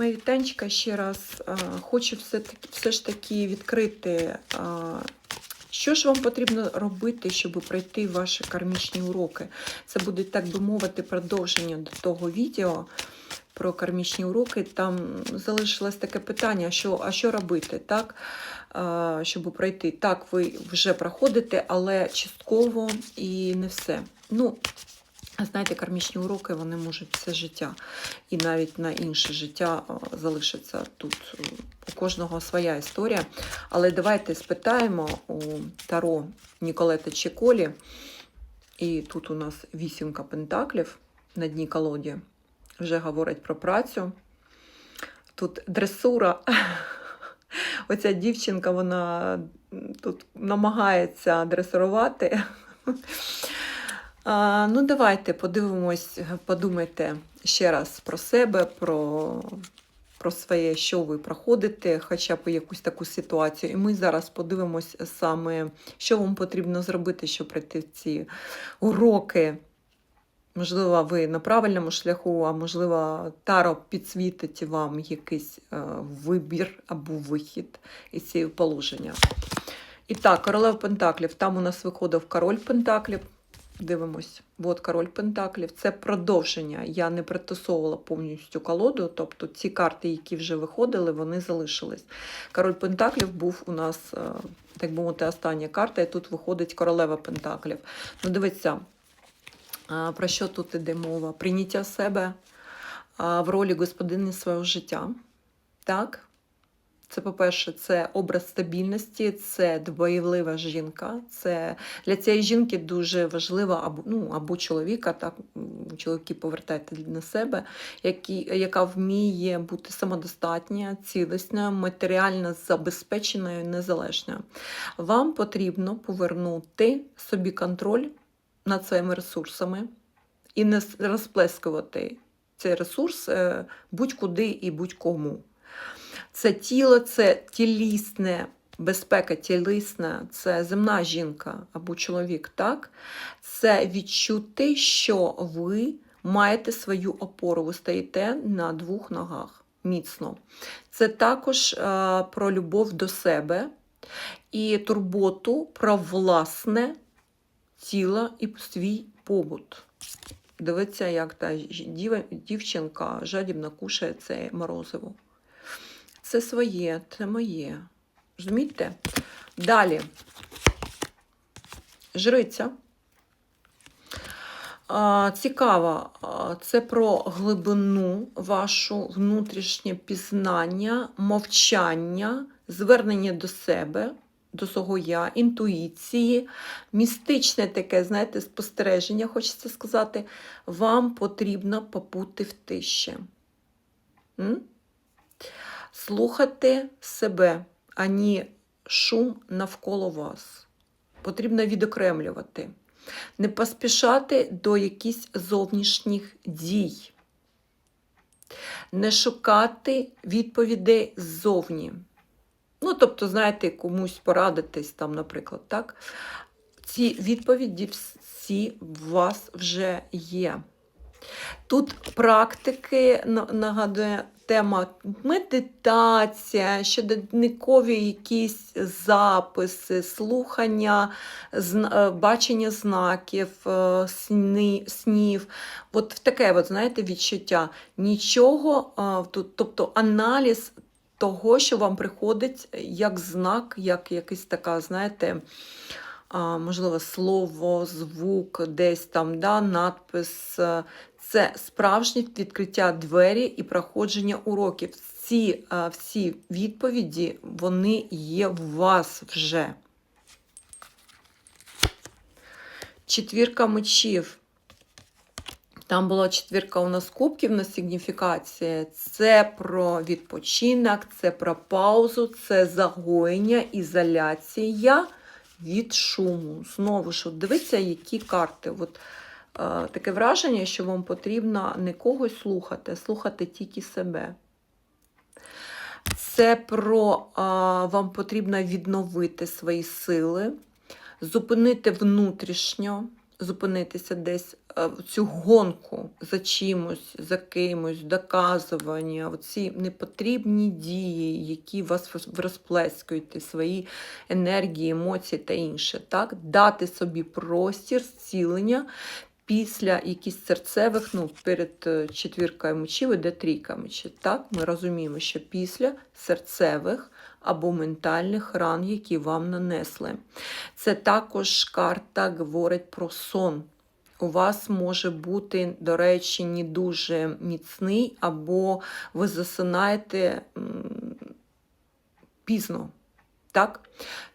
Мої вітанчика ще раз хочу все, все ж таки відкрити, що ж вам потрібно робити, щоб пройти ваші кармічні уроки. Це буде, так би мовити, продовження до того відео про кармічні уроки. Там залишилось таке питання, що, а що робити, так? Щоб пройти. Так, ви вже проходите, але частково і не все. Ну, Знаєте, кармічні уроки вони можуть все життя і навіть на інше життя залишиться тут. У кожного своя історія. Але давайте спитаємо у Таро Ніколета Чеколі. І тут у нас вісімка пентаклів на дні колоді. Вже говорить про працю. Тут дресура. Оця дівчинка, вона тут намагається дресирувати. А, ну, давайте подивимось, подумайте ще раз про себе, про, про своє, що ви проходите, хоча б якусь таку ситуацію. І ми зараз подивимось саме, що вам потрібно зробити, щоб пройти в ці уроки. Можливо, ви на правильному шляху, а можливо, Таро підсвітить вам якийсь е, вибір або вихід із цієї положення. І так, королева Пентаклів. Там у нас виходив король Пентаклів. Дивимось, от король Пентаклів. Це продовження. Я не притасовувала повністю колоду, тобто ці карти, які вже виходили, вони залишились. Король Пентаклів був у нас, е, так би мовити, остання карта, і тут виходить королева Пентаклів. Ну, дивіться, про що тут іде мова? Прийняття себе в ролі господині свого життя. Так? Це, по-перше, це образ стабільності, це дбайлива жінка. Це для цієї жінки дуже важливо або ну, або чоловіка, так чоловіки повертайте на себе, які, яка вміє бути самодостатня, цілісною, матеріально забезпеченою, незалежною. Вам потрібно повернути собі контроль над своїми ресурсами і не розплескувати цей ресурс е, будь-куди і будь-кому. Це тіло, це тілісне, безпека тілісна, це земна жінка або чоловік, так? Це відчути, що ви маєте свою опору, ви стоїте на двох ногах міцно. Це також е, про любов до себе і турботу про власне тіло і свій побут. Дивиться, як та дівчинка жадібно кушає це морозиво. Це своє, це моє. Розумієте? Далі. Жриця. Цікаво, це про глибину вашу внутрішнє пізнання, мовчання, звернення до себе, до свого я, інтуїції, містичне таке, знаєте, спостереження, хочеться сказати, вам потрібно побути в тиші. М? Слухати себе, ані шум навколо вас. Потрібно відокремлювати. Не поспішати до якихось зовнішніх дій. Не шукати відповідей ззовні. Ну, тобто, знаєте, комусь порадитись там, наприклад, так? Ці відповіді всі в вас вже є. Тут практики нагадує тема медитація, щоденникові якісь записи, слухання, е, бачення знаків, е, сни, снів. От таке, от, знаєте, відчуття. Нічого, тобто аналіз того, що вам приходить як знак, як якась така, знаєте, можливо, слово, звук, десь там, да, надпис. е, Це справжнє відкриття двері і проходження уроків. Ці е, всі відповіді вони є в вас вже. Четвірка мечів. Там була четвірка у нас кубків на сигніфікації. Це про відпочинок, це про паузу, це загоєння, ізоляція від шуму. Знову ж, от дивіться, які карти. От, е, таке враження, що вам потрібно не когось слухати, а слухати тільки себе. Це про е, вам потрібно відновити свої сили, зупинити внутрішньо, зупинитися десь цю гонку за чимось, за кимось, доказування, оці непотрібні дії, які вас розплескують, свої енергії, емоції та інше. Так? Дати собі простір зцілення після якихось серцевих, ну, перед е, четвіркою мечів іде трійка мечів. Так? Ми розуміємо, що після серцевих або ментальних ран, які вам нанесли. Це також карта говорить про сон. У вас може бути, до речі, не дуже міцний, або ви засинаєте пізно. Так?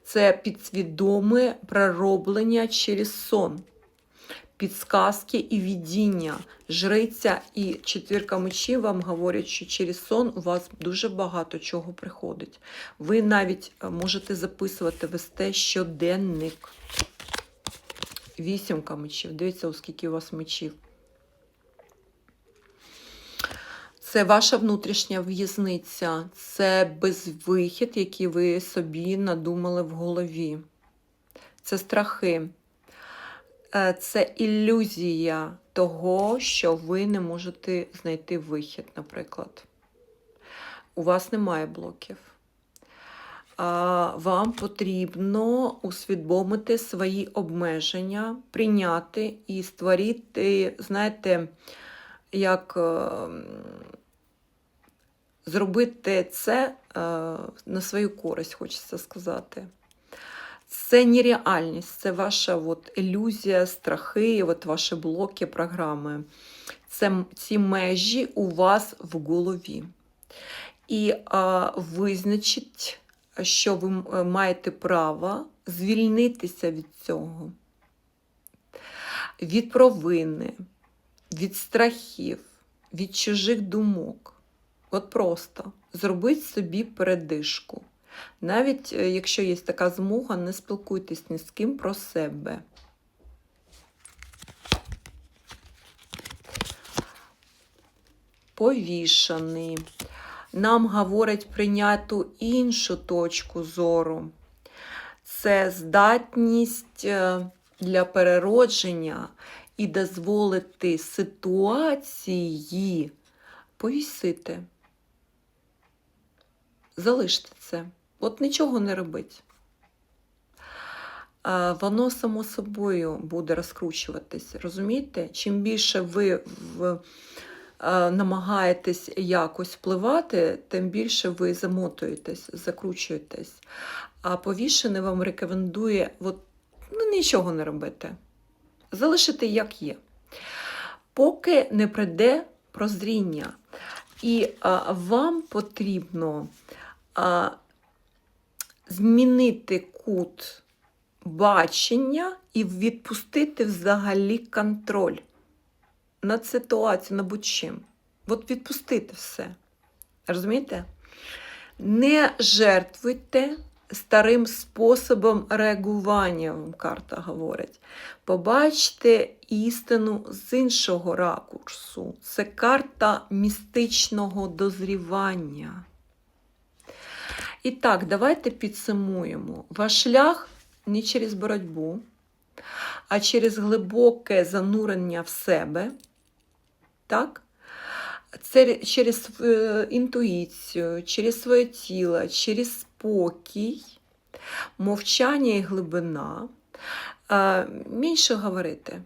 Це підсвідоме пророблення через сон, підсказки і видіння. Жриця і четвірка мечів вам говорять, що через сон у вас дуже багато чого приходить. Ви навіть е, можете записувати, вести щоденник. Вісімка мечів. Дивіться, оскільки у вас мечів. Це ваша внутрішня в'язниця, це безвихід, який ви собі надумали в голові. Це страхи, Е, це ілюзія того, що ви не можете знайти вихід, наприклад. У вас немає блоків. Вам потрібно усвідомити свої обмеження, прийняти і створити, знаєте, як е, зробити це е, на свою користь, хочеться сказати. Це нереальність, це ваша от, ілюзія, страхи, от ваші блоки, програми. Це ці межі у вас в голові. І а, визначить, що ви е, маєте право звільнитися від цього, від провини, від страхів, від чужих думок. От просто зробіть собі передишку. Навіть е, якщо є така змога, не спілкуйтесь ні з ким про себе. Повішаний. Нам говорить прийняту іншу точку зору. Це здатність е, для переродження і дозволити ситуації повісити. Залиште це. От нічого не робить. Воно само собою буде розкручуватись. Розумієте? Чим більше ви в, намагаєтесь якось впливати, тим більше ви замотуєтесь, закручуєтесь. А повішений вам рекомендує от, ну, нічого не робити. Залишити як є. Поки не прийде прозріння. І а, вам потрібно а, змінити кут бачення і відпустити взагалі контроль над ситуацією, над будь-чим. От відпустити все. Розумієте? Не жертвуйте старим способом реагування, вам карта говорить. Побачте істину з іншого ракурсу. Це карта містичного дозрівання. І так, давайте підсумуємо. Ваш шлях не через боротьбу, а через глибоке занурення в себе. Так? Це через е, інтуїцію, через своє тіло, через спокій, мовчання і глибина. Менше говорити,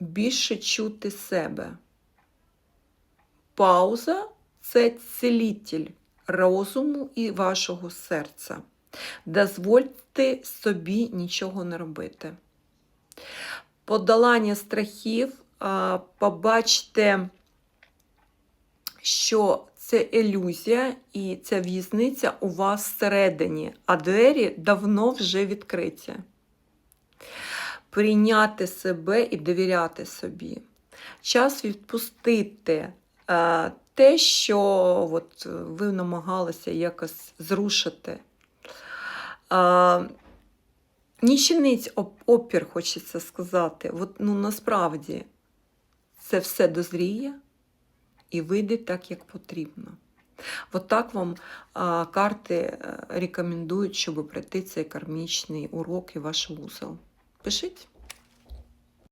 більше чути себе. Пауза це цілитель розуму і вашого серця. Дозвольте собі нічого не робити. Подолання страхів, а, побачте, що це ілюзія і ця в'язниця у вас всередині, а двері давно вже відкриті. Прийняти себе і довіряти собі. Час відпустити те, що от, ви намагалися якось зрушити. Не опір, хочеться сказати. От, ну, насправді це все дозріє і вийде так, як потрібно. От так вам а, карти е, рекомендують, щоб пройти цей кармічний урок і ваш вузол. Пишіть.